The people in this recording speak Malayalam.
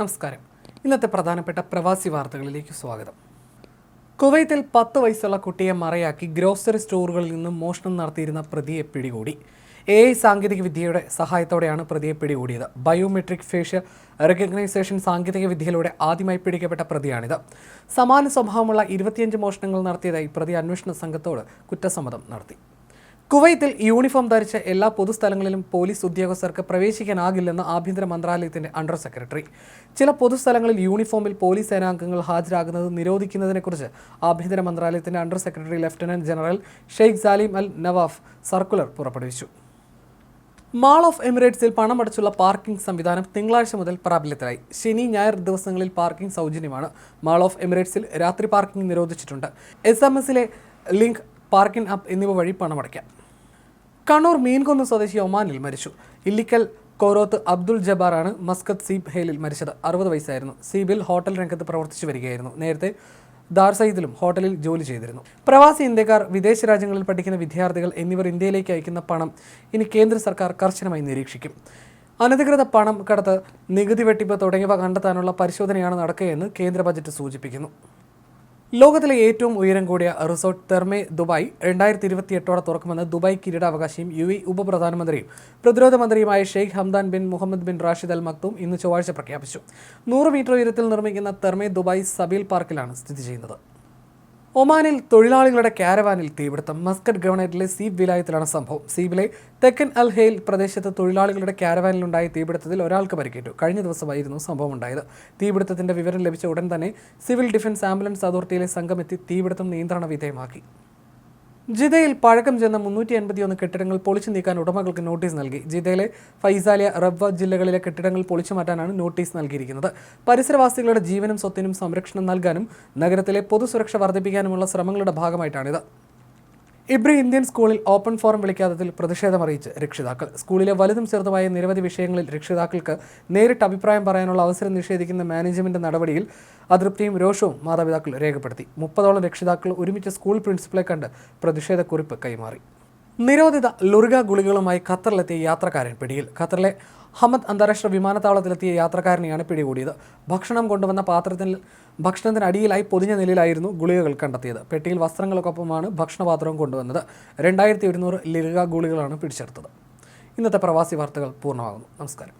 നമസ്കാരം. ഇന്നത്തെ പ്രധാനപ്പെട്ട പ്രവാസി വാർത്തകളിലേക്ക് സ്വാഗതം. കുവൈത്തിൽ പത്ത് വയസ്സുള്ള കുട്ടിയെ മറയാക്കി ഗ്രോസറി സ്റ്റോറുകളിൽ നിന്നും മോഷണം നടത്തിയിരുന്ന പ്രതിയെ പിടികൂടി. എ ഐ സാങ്കേതിക വിദ്യയുടെ സഹായത്തോടെയാണ് പ്രതിയെ പിടികൂടിയത്. ബയോമെട്രിക് ഫേഷ്യൽ റെക്കഗ്നൈസേഷൻ സാങ്കേതിക വിദ്യയിലൂടെ ആദ്യമായി പിടിക്കപ്പെട്ട പ്രതിയാണിത്. സമാന സ്വഭാവമുള്ള ഇരുപത്തിയഞ്ച് മോഷണങ്ങൾ നടത്തിയതായി പ്രതി അന്വേഷണ സംഘത്തോട് കുറ്റസമ്മതം നടത്തി. കുവൈത്തിൽ യൂണിഫോം ധരിച്ച എല്ലാ പൊതുസ്ഥലങ്ങളിലും പോലീസ് ഉദ്യോഗസ്ഥർക്ക് പ്രവേശിക്കാനാകില്ലെന്ന് ആഭ്യന്തര മന്ത്രാലയത്തിന്റെ അണ്ടർ സെക്രട്ടറി. ചില പൊതുസ്ഥലങ്ങളിൽ യൂണിഫോമിൽ പോലീസ് സേനാംഗങ്ങൾ ഹാജരാകുന്നത് നിരോധിക്കുന്നതിനെക്കുറിച്ച് ആഭ്യന്തര മന്ത്രാലയത്തിന്റെ under secretary lieutenant general Sheikh Salim Al Nawaf circular പുറപ്പെടുവിച്ചു. മാൾ ഓഫ് എമിറേറ്റ്സിൽ പണമടച്ചുള്ള പാർക്കിംഗ് സംവിധാനം തിങ്കളാഴ്ച മുതൽ പ്രാബല്യത്തിലായി. ശനി ഞായർ ദിവസങ്ങളിൽ പാർക്കിംഗ് സൗജന്യമാണ്. മാൾ ഓഫ് എമിറേറ്റ്സിൽ രാത്രി പാർക്കിംഗ് നിരോധിച്ചിട്ടുണ്ട്. എസ് എം എസിലെ ലിങ്ക് പാർക്കിംഗ് ആപ്പ് എന്നിവ വഴി പണമടയ്ക്കാം. കണ്ണൂർ മീൻകുന്ന് സ്വദേശി ഒമാനിൽ മരിച്ചു. ഇല്ലിക്കൽ കോരോത്ത് അബ്ദുൾ ജബാറാണ് മസ്കത്ത് സീബ് ഹേലിൽ മരിച്ചത്. അറുപത് വയസ്സായിരുന്നു. സീബിൽ ഹോട്ടൽ രംഗത്ത് പ്രവർത്തിച്ചു വരികയായിരുന്നു. നേരത്തെ ദാർസയിദിലും ഹോട്ടലിൽ ജോലി ചെയ്തിരുന്നു. പ്രവാസി ഇന്ത്യക്കാർ വിദേശ രാജ്യങ്ങളിൽ പഠിക്കുന്ന വിദ്യാർത്ഥികൾ എന്നിവർ ഇന്ത്യയിലേക്ക് അയക്കുന്ന പണം ഇനി കേന്ദ്ര സർക്കാർ കർശനമായി നിരീക്ഷിക്കും. അനധികൃത പണം കടത്ത് നികുതി വെട്ടിപ്പ് തുടങ്ങിയവ കണ്ടെത്താനുള്ള പരിശോധനയാണ് നടക്കുകയെന്ന് കേന്ദ്ര ബജറ്റ് സൂചിപ്പിക്കുന്നു. ലോകത്തിലെ ഏറ്റവും ഉയരം കൂടിയ റിസോർട്ട് തെർമേ ദുബായ് രണ്ടായിരത്തി ഇരുപത്തി എട്ടോടെ തുറക്കുമെന്ന് ദുബായ് കിരീടാവകാശിയും യു എ ഉപപ്രധാനമന്ത്രിയും പ്രതിരോധ മന്ത്രിയുമായ Sheikh Hamdan bin Mohammed bin Rashid Al Maktoum ഇന്ന് ചൊവ്വാഴ്ച പ്രഖ്യാപിച്ചു. നൂറ് മീറ്റർ ഉയരത്തിൽ നിർമ്മിക്കുന്ന തെർമേ ദുബായ് സബീൽ പാർക്കിലാണ് സ്ഥിതി ചെയ്യുന്നത്. ഒമാനിൽ തൊഴിലാളികളുടെ കാരവാനിൽ തീപിടുത്തം. മസ്കറ്റ് ഗവർണറേറ്റിലെ സീബ് വിലായത്തിലാണ് സംഭവം. സീബിലെ തെക്കൻ അൽ ഹെയിൽ പ്രദേശത്ത് തൊഴിലാളികളുടെ കാരവാനിലുണ്ടായ തീപിടുത്തത്തിൽ ഒരാൾക്ക് പരിക്കേറ്റു. കഴിഞ്ഞ ദിവസമായിരുന്നു സംഭവം ഉണ്ടായത്. തീപിടുത്തത്തിന്റെ വിവരം ലഭിച്ച ഉടൻ തന്നെ സിവിൽ ഡിഫൻസ് ആംബുലൻസ് അതോറിറ്റിയിലെ സംഘം എത്തി തീപിടുത്തം നിയന്ത്രണ വിധേയമാക്കി. ജിദയിൽ പഴക്കം ചെന്ന മുന്നൂറ്റി അൻപത്തിയൊന്ന് കെട്ടിടങ്ങൾ പൊളിച്ചു നീക്കാൻ ഉടമകൾക്ക് നോട്ടീസ് നൽകി. ജിദയിലെ ഫൈസാലിയ റബ്വ ജില്ലകളിലെ കെട്ടിടങ്ങൾ പൊളിച്ചു മാറ്റാനാണ് നോട്ടീസ് നൽകിയിരിക്കുന്നത്. പരിസരവാസികളുടെ ജീവനും സ്വത്തിനും സംരക്ഷണം നൽകാനും നഗരത്തിലെ പൊതുസുരക്ഷ വർദ്ധിപ്പിക്കാനുമുള്ള ശ്രമങ്ങളുടെ ഭാഗമായിട്ടാണിത്. ഇബ്രി ഇന്ത്യൻ സ്കൂളിൽ ഓപ്പൺ ഫോറം വിളിക്കാത്തതിൽ പ്രതിഷേധമറിയിച്ച് രക്ഷിതാക്കൾ. സ്കൂളിലെ വലുതും ചെറുതുമായ നിരവധി വിഷയങ്ങളിൽ രക്ഷിതാക്കൾക്ക് നേരിട്ട് അഭിപ്രായം പറയാനുള്ള അവസരം നിഷേധിക്കുന്ന മാനേജ്മെന്റ് നടപടിയിൽ അതൃപ്തിയും രോഷവും മാതാപിതാക്കൾ രേഖപ്പെടുത്തി. മുപ്പതോളം രക്ഷിതാക്കൾ ഒരുമിച്ച് സ്കൂൾ പ്രിൻസിപ്പളെ കണ്ട് പ്രതിഷേധക്കുറിപ്പ് കൈമാറി. നിരോധിത ലുറിഗ ഗുളികളുമായി ഖത്തറിലെത്തിയ യാത്രക്കാരൻ പിടിയിൽ. ഖത്തറിലെ ഹമദ് അന്താരാഷ്ട്ര വിമാനത്താവളത്തിലെത്തിയ യാത്രക്കാരനെയാണ് പിടികൂടിയത്. ഭക്ഷണം കൊണ്ടുവന്ന പാത്രത്തിൽ ഭക്ഷണത്തിന് അടിയിലായി പൊതിഞ്ഞ നിലയിലായിരുന്നു ഗുളികകൾ കണ്ടെത്തിയത്. പെട്ടിയിൽ വസ്ത്രങ്ങൾക്കൊപ്പമാണ് ഭക്ഷണപാത്രവും കൊണ്ടുവന്നത്. രണ്ടായിരത്തി ഒരുന്നൂറ് ലിറിക ഗുളികളാണ് പിടിച്ചെടുത്തത്. ഇന്നത്തെ പ്രവാസി വാർത്തകൾ പൂർണമാകുന്നു. നമസ്കാരം.